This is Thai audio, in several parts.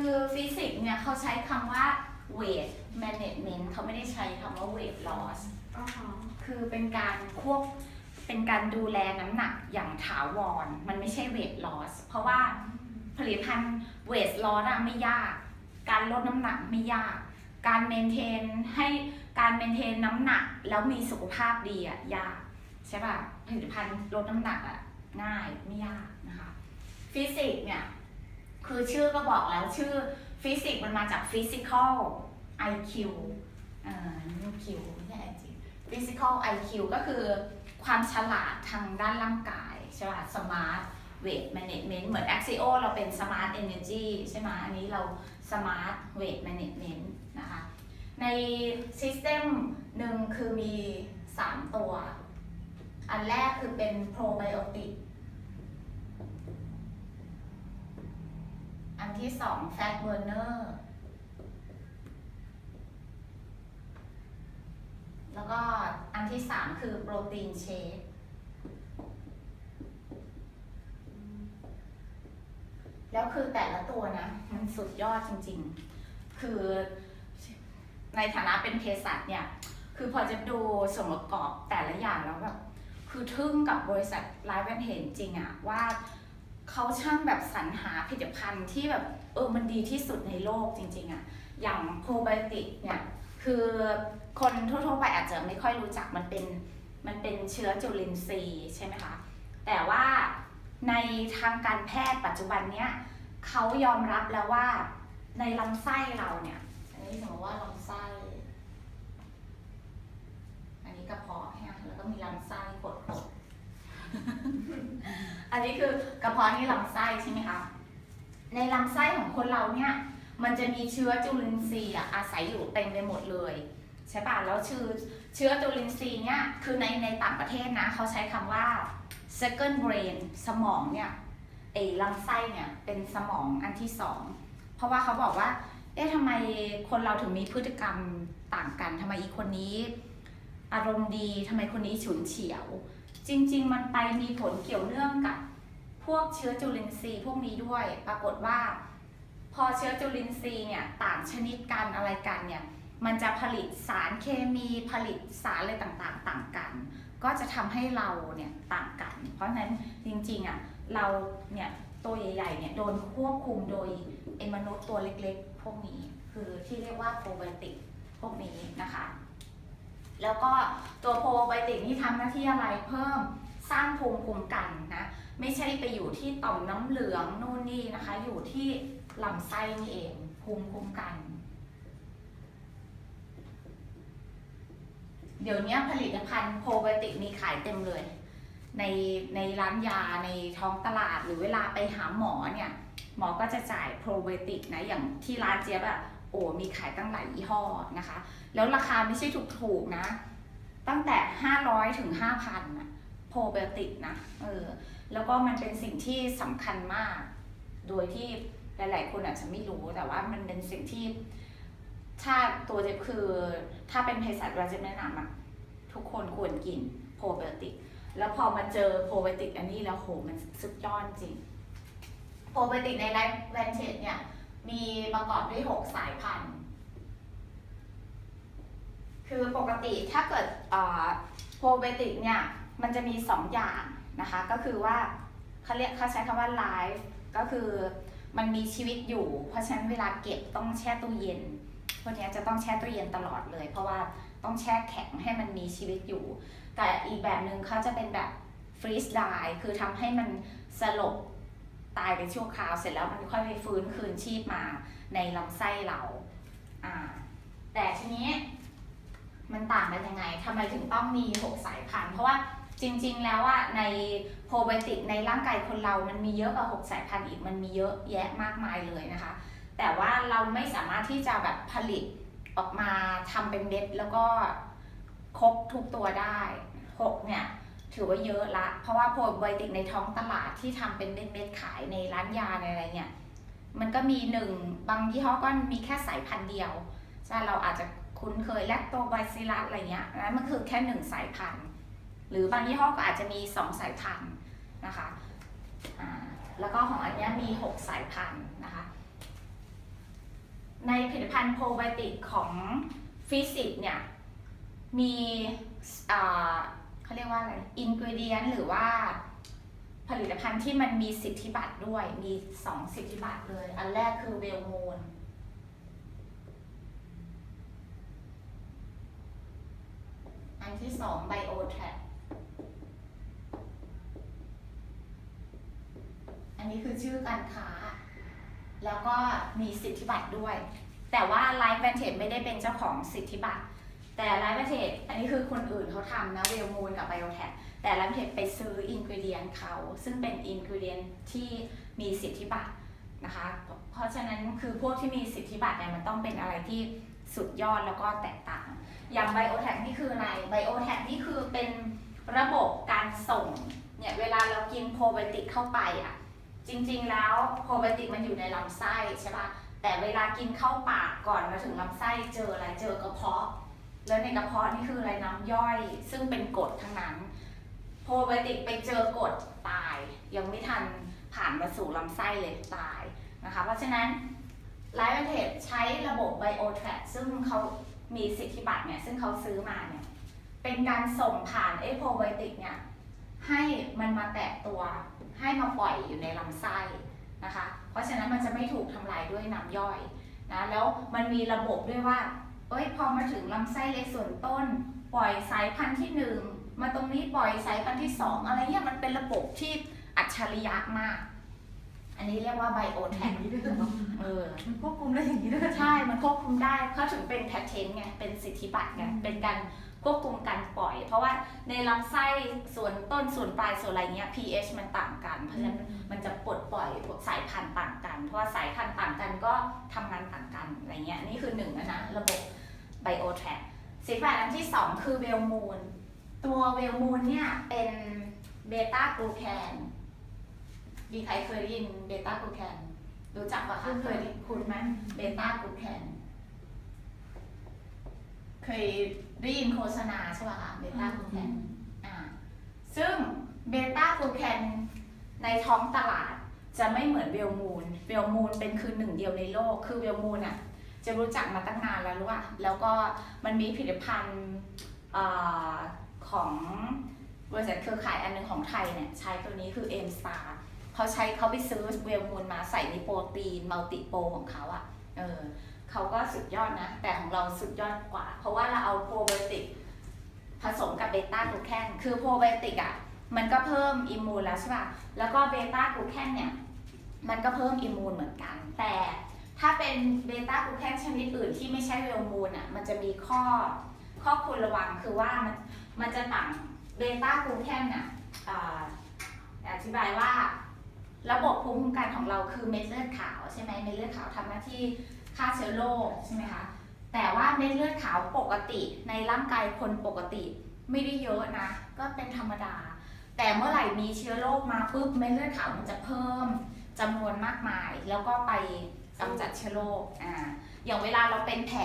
คือฟิสิกส์เนี่ยเขาใช้คำว่า weight management เขาไม่ได้ใช้คำว่า weight loss อ๋อคือเป็นการควบเป็นการดูแลน้ำหนักอย่างถาวร มันไม่ใช่ weight loss เพราะว่าผลิตภัณฑ์ weight loss อะไม่ยาก การลดน้ำหนักไม่ยาก การเมนเทนให้การเมนเทนน้ำหนักแล้วมีสุขภาพดีอะยากใช่ป่ะผลิตภัณฑ์ลดน้ำหนักอะง่ายไม่ยากนะคะฟิสิกส์เนี่ย คือชื่อก็บอกแล้วชื่อฟิสิกส์มันมาจาก physical IQ เอ่อนี่ Q ไม่ใช่ IQ physical IQ ก็คือความฉลาดทางด้านร่างกายใช่ป่ะ smart weight management เหมือน Axio เราเป็น smart energy ใช่ไหมอันนี้เรา smart weight management นะคะ ใน system หนึ่งคือมี 3 ตัว อันแรกคือเป็น probiotic อันที่สอง fat burner แล้วก็อันที่สามคือโปรตีนเชคแล้วคือแต่ละตัวนะ มันสุดยอดจริง ๆ คือในฐานะเป็นเภสัชเนี่ย คือพอจะดูส่วนประกอบแต่ละอย่างแล้วแบบ คือทึ่งกับบริษัทไลฟ์แวนเห็นจริงอะว่า เขาช่างแบบสรรหาผลิตภัณฑ์ที่แบบเออมันดีที่สุดในโลกจริงๆอะอย่างโปรไบโอติกเนี่ยคือคนทั่วๆไปอาจจะไม่ค่อยรู้จักมันเป็นมันเป็นเชื้อจุลินทรีย์ใช่ไหมคะ แต่ว่าในทางการแพทย์ปัจจุบันเนี้ยเขายอมรับแล้วว่าในลำไส้เราเนี่ย อันนี้สมมติว่าลำไส้ อันนี้กระเพาะใช่ไหมแล้วก็มีลำไส้กดกด อันนี้คือกระเพาะนี่ลำไส้ใช่ไหมคะ ในลำไส้ของคนเราเนี่ยมันจะมีเชื้อจุลินทรีย์อะอาศัยอยู่เต็มไปหมดเลยใช่ป่ะแล้วชื่อเชื้อจุลินทรีย์เนี่ยคือในในต่างประเทศนะเขาใช้คำว่า second brain สมองเนี่ยไอ้ลำไส้เนี่ยเป็นสมองอันที่สองเพราะว่าเขาบอกว่าเอ๊ะทำไมคนเราถึงมีพฤติกรรมต่างกันทำไมอีกคนนี้ อารมณ์ดีทำไมคนนี้ฉุนเฉียว จริง ๆ มันไปมีผลเกี่ยวเนื่องกับ พวกเชื้อจุลินทรีย์พวกนี้ด้วย ปรากฏว่า พอเชื้อจุลินทรีย์เนี่ยต่างชนิดกันอะไรกันเนี่ยมันจะผลิตสารเคมีผลิตสารอะไรต่างๆ ต่างกัน ก็จะทำให้เราเนี่ยต่างกัน เพราะฉะนั้นจริงๆอะเราเนี่ยตัวใหญ่ๆเนี่ยโดนควบคุมโดยไอ้มนุษย์ตัวเล็กๆ พวกนี้ คือที่เรียกว่าโปรไบโอติกพวกนี้นะคะ แล้วก็ตัวโปรไบโอติกนี่ทำหน้าที่อะไรเพิ่มสร้างภูมิคุ้มกันนะไม่ใช่ไปอยู่ที่ต่อมน้ำเหลืองนู่นนี่นะคะ อยู่ที่ลำไส้นี่เองภูมิคุ้มกัน เดี๋ยวนี้ผลิตภัณฑ์โปรไบโอติกมีขายเต็มเลย ในในร้านยาในท้องตลาดหรือเวลาไปหาหมอเนี่ย หมอก็จะจ่ายโปรไบโอติกนะอย่างที่ร้านเจี๊ยบอะ โอ้มีขายตั้งหลายยี่ห้อนะคะ แล้วราคาไม่ใช่ถูกๆนะ ตั้งแต่ 500ถึง5,000นะโปรไบโอติกนะเออแล้วก็มันเป็นสิ่งที่สำคัญมาก โดยที่หลาย ๆ คนอาจจะไม่รู้แต่ว่ามันเป็นสิ่งที่ ถ้าตัวเจ็บคือถ้าเป็นเภสัชเราจะแนะนำอะทุกคนควรกินโปรไบโอติกแล้วพอมาเจอโปรไบโอติกอันนี้แล้วโหมันสุดยอดจริงโปรไบโอติกในไลฟ์แวนเทจเนี่ย มีประกอบด้วย 6 สายพันธุ์ คือปกติถ้าเกิดโปรไบติกเนี่ย มันจะมี 2 อย่างนะคะ ก็คือว่าเขาเรียกเขาใช้คำว่าไลฟ์ก็คือมันมีชีวิตอยู่ เพราะฉะนั้นเวลาเก็บต้องแช่ตู้เย็นพวกนี้จะต้องแช่ตู้เย็นตลอดเลย เพราะว่าต้องแช่แข็งให้มันมีชีวิตอยู่ แต่อีกแบบหนึ่งเขาจะเป็นแบบฟรีสไดคือทำให้มันสลบ ตายไปชั่วคราวเสร็จแล้วมันค่อยไปฟื้นคืนชีพมาในลำไส้เราอ่าแต่ทีนี้มันต่างกันยังไงทำไมถึงต้องมี 6 สายพันธุ์เพราะว่าจริงๆ แล้วอะในโปรไบโอติกในร่างกายคนเรามันมีเยอะกว่า 6 สายพันธุ์อีกมันมีเยอะแยะมากมายเลยนะคะ แต่ว่าเราไม่สามารถที่จะแบบผลิตออกมาทำเป็นเม็ดแล้วก็ครบทุกตัวได้หกเนี่ย ถือว่าเยอะละ เพราะว่าโปรไบโอติกในท้องตลาดที่ทำเป็นเม็ดๆขายในร้านยาในอะไรเนี่ย มันก็มีหนึ่งบางยี่ห้อก็มีแค่สายพันธุ์เดียวใช่เราอาจจะคุ้นเคยแลคโตไบซิลัสอะไรเงี้ยนั้นมันคือแค่หนึ่งสายพันธุ์ หรือบางยี่ห้อก็อาจจะมีสองสายพันธุ์นะคะแล้วก็ของอันเนี้ยมีหกสายพันธุ์นะคะ ในผลิตภัณฑ์โปรไบโอติกของฟิสิกเนี่ย มีอ่า เขาเรียกว่าอะไรอินกิเดียนหรือว่าผลิตภัณฑ์ที่มันมีสิทธิบัตรด้วยมีสองสิทธิบัตรเลย อันแรกคือเวลโมนอันที่สองไบโอแทรอันนี้คือชื่อการค้า แล้วก็มีสิทธิบัตรด้วย แต่ว่าไลฟ์แวนเทจไม่ได้เป็นเจ้าของสิทธิบัตร แต่ไลฟ์เทจอันนี้คือคนอื่นเขาทำนะเวลมูนกับไบโอแทคแต่ไลฟ์เทจไปซื้ออินกิเดียนเขาซึ่งเป็นอินกิเดียนที่มีสิทธิบัตรนะคะ เพราะฉะนั้นคือพวกที่มีสิทธิบัตรเนี่ยมันต้องเป็นอะไรที่สุดยอดแล้วก็แตกต่าง อย่างไบโอแทคนี่คืออะไรไบโอแทคนี่คือเป็นระบบการส่งเนี่ยเวลาเรากินโปรไบโอติกเข้าไปอะจริงๆแล้วโปรไบโอติกมันอยู่ในลำไส้ใช่ปะแต่เวลากินเข้าปากก่อนมาถึงลำไส้เจออะไรเจอกระเพาะ แล้วในกระเพาะนี่คืออะไรน้ำย่อย ซึ่งเป็นกรดทั้งนั้นโปรไบโอติกไปเจอกรดตาย ยังไม่ทันผ่านมาสู่ลำไส้เลยตายนะคะ เพราะฉะนั้นไลฟ์เทจใช้ระบบไบโอแทรซึ่งเขามีสิทธิบัตรเนี่ย ซึ่งเขาซื้อมาเนี่ย เป็นการส่งผ่านไอโปรไบโอติกเนี่ย ให้มันมาแตกตัวให้มาปล่อยอยู่ในลำไส้นะคะ เพราะฉะนั้นมันจะไม่ถูกทำลายด้วยน้ำย่อยนะ แล้วมันมีระบบด้วยว่า เอ้ยพอมาถึงลำไส้เล็กส่วนต้น ปล่อยสายพันธุ์ที่หนึ่งมาตรงนี้ปล่อยสายพันธุ์ที่สองอะไรเงี้ยมันเป็นระบบที่อัจฉริยะมาก อันนี้เรียกว่าไบโอแทคเออมันควบคุมได้อย่างนี้ด้วยใช่ มันควบคุมได้เขาถึงเป็นแพทเทนไงเป็นสิทธิบัตรไงเป็นการควบคุมการปล่อย เพราะว่าในลำไส้ส่วนต้นส่วนปลายส่วนอะไรเงี้ย pH มันต่างกัน เพราะฉะนั้นมันจะปลดปล่อยสายพันธุ์ต่างกัน เพราะว่าสายพันธุ์ต่างกันก็ทำงานต่างกันอะไรเงี้ยนี่คือหนึ่งนะนะระบบ ไบโอแทรสิทธิบัตรอันที่สองคือเวลมูนตัวเวลมูนเนี่ยเป็นเบต้ากลูแคนมีใครเคยได้ยินเบต้ากลูแคนรู้จักปะคะเคยได้คุณไหมเบต้ากลูแคนเคยได้ยินโฆษณาใช่ป่ะคะเบต้ากลูแคนอ่าซึ่งเบต้ากลูแคนในท้องตลาดจะไม่เหมือนเวลมูนเวลมูนเป็นคือหนึ่งเดียวในโลก คือเวลมูนอะ จะรู้จักมาตั้งนานแล้วรู้ป่ะแล้วก็มันมีผลิตภัณฑ์ของบริษัทเครือข่ายอันหนึงของไทยเนี่ยใช้ตัวนี้คือเอ็มสตาร์เขาใช้เขาไปซื้อเวลมูนมาใส่ในโปรตีนมัลติโปรของเขาอะ่ะเออเขาก็สุดยอดนะ แต่ของเราสุดยอดกว่า เพราะว่าเราเอาโปรไบโอติกผสมกับเบต้ากลูแคนคือโปรไบโอติกอะมันก็เพิ่มอิมมูนแล้วใช่ป่ะแล้วก็เบต้ากลูแคนเนี่ยมันก็เพิ่มอิมมูนเหมือนกัน แต่ ถ้าเป็นเบต้ากลูแคนชนิดอื่นที่ไม่ใช่เวลมูนอะมันจะมีข้อข้อควรระวังคือว่ามันมันจะต่างเบต้ากลูแคนน่ะอ่าอธิบายว่าระบบภูมิคุ้มกันของเราคือเม็ดเลือดขาวใช่ไหมเม็ดเลือดขาวทำหน้าที่ฆ่าเชื้อโรคใช่ไหมคะแต่ว่าเม็ดเลือดขาวปกติในร่างกายคนปกติไม่ได้เยอะนะ ก็เป็นธรรมดา แต่เมื่อไหร่มีเชื้อโรคมาปุ๊บเม็ดเลือดขาวมันจะเพิ่มจำนวนมากมาย แล้วก็ไป กำจัดเชื้อโรคอ่าอย่างเวลาเราเป็นแผล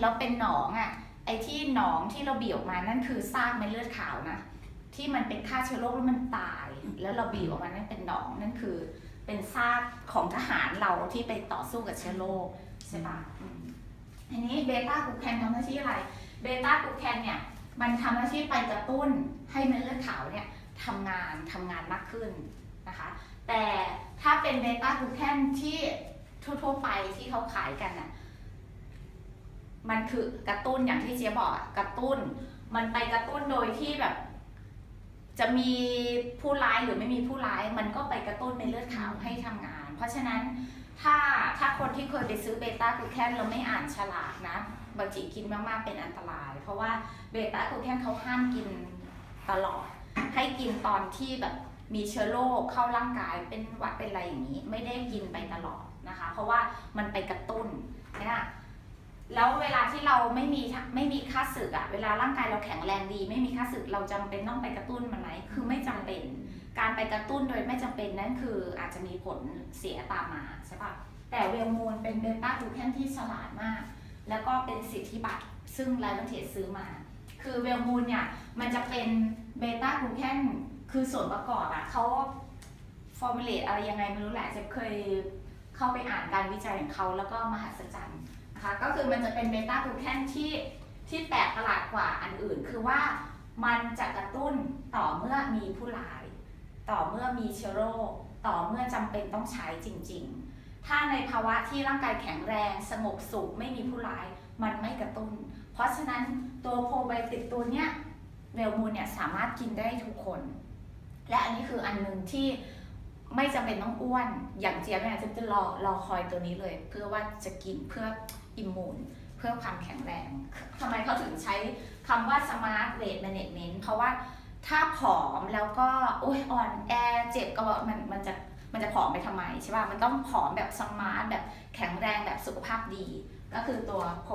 เราเป็นหนองอะไอ้ที่หนองที่เราบีบออกมานั่นคือซากเม็ดเลือดขาวนะที่มันเป็นฆ่าเชื้อโรคแล้วมันตาย แล้วเราบีบออกมานั่นเป็นหนองนั่นคือ เป็นซากของทหารเราที่ไปต่อสู้กับเชื้อโรคใช่ปะอืมอันนี้เบต้ากลูแคนทำหน้าที่อะไรเบต้ากลูแคนเนี่ยมันทำหน้าที่ไปกระตุ้นให้เม็ดเลือดขาวเนี่ยทำงานทำงานมากขึ้นนะคะ แต่ถ้าเป็นเบต้ากลูแคนที่ ทั่วๆไปที่เขาขายกันน่ะ มันคือกระตุ้นอย่างที่เจ๊ยบบอกอะกระตุ้น มันไปกระตุ้นโดยที่แบบ จะมีผู้ร้ายหรือไม่มีผู้ร้าย มันก็ไปกระตุ้นในเลือดขาวให้ทำงาน เพราะฉะนั้นถ้าถ้าคนที่เคยไปซื้อเบต้ากลูแคนแล้วไม่อ่านฉลากนะบางทีกินมากๆเป็นอันตราย เพราะว่าเบต้ากลูแคนเขาห้ามกินตลอด ให้กินตอนที่แบบ มีเชื้อโรคเข้าร่างกายเป็นหวัดเป็นอะไรอย่างนี้ ไม่ได้กินไปตลอดนะคะ เพราะว่ามันไปกระตุ้นนะแล้วเวลาที่เราไม่มีไม่มีค่าศึกอะเวลาร่างกายเราแข็งแรงดี ไม่มีค่าศึกเราจำเป็นต้องไปกระตุ้นมันไหมคือไม่จำเป็น การไปกระตุ้นโดยไม่จำเป็นนั่นคืออาจจะมีผลเสียตามมาใช่ปะแต่เวลมูนเป็นเบต้ากลูแคนที่ฉลาดมาก แล้วก็เป็นสิทธิบัตรซึ่งไลฟ์เทสซื้อมา คือเวลมูนเนี่ยมันจะเป็นเบต้ากลูแคน คือส่วนประกอบอะเขาฟอร์มูลเลตอะไรยังไงไม่รู้แหละจะเคยเข้าไปอ่านการวิจัยของเขาแล้วก็มหัศจรรย์นะคะก็คือมันจะเป็นเบต้ากูแคนที่ที่แปลกประหลาดกว่าอันอื่น คือว่ามันจะกระตุ้นต่อเมื่อมีผู้ร้าย ต่อเมื่อมีเชื้อโรคต่อเมื่อจำเป็นต้องใช้จริง ๆ ถ้าในภาวะที่ร่างกายแข็งแรงสงบสุขไม่มีผู้ร้ายมันไม่กระตุ้น เพราะฉะนั้นตัวโปรไบโอติกตัวเนี้ยเวลมูลเนี่ยสามารถกินได้ทุกคน และอันนี้คืออันหนึ่งที่ไม่จำเป็นต้องอ้วน อย่างเจี๊ยบเนี่ยจะจะรอรอคอยตัวนี้เลย เพื่อว่าจะกินเพื่ออิมมูนเพื่อความแข็งแรงทำไมเขาถึงใช้คำว่า smart weight management เพราะว่าถ้าผอมแล้วก็โอ้ยอ่อนแอเจ็บก็มันมันจะมันจะผอมไปทำไมใช่ป่ะ มันต้องผอมแบบสมาร์ทแบบแข็งแรงแบบสุขภาพดี ก็คือตัวโปร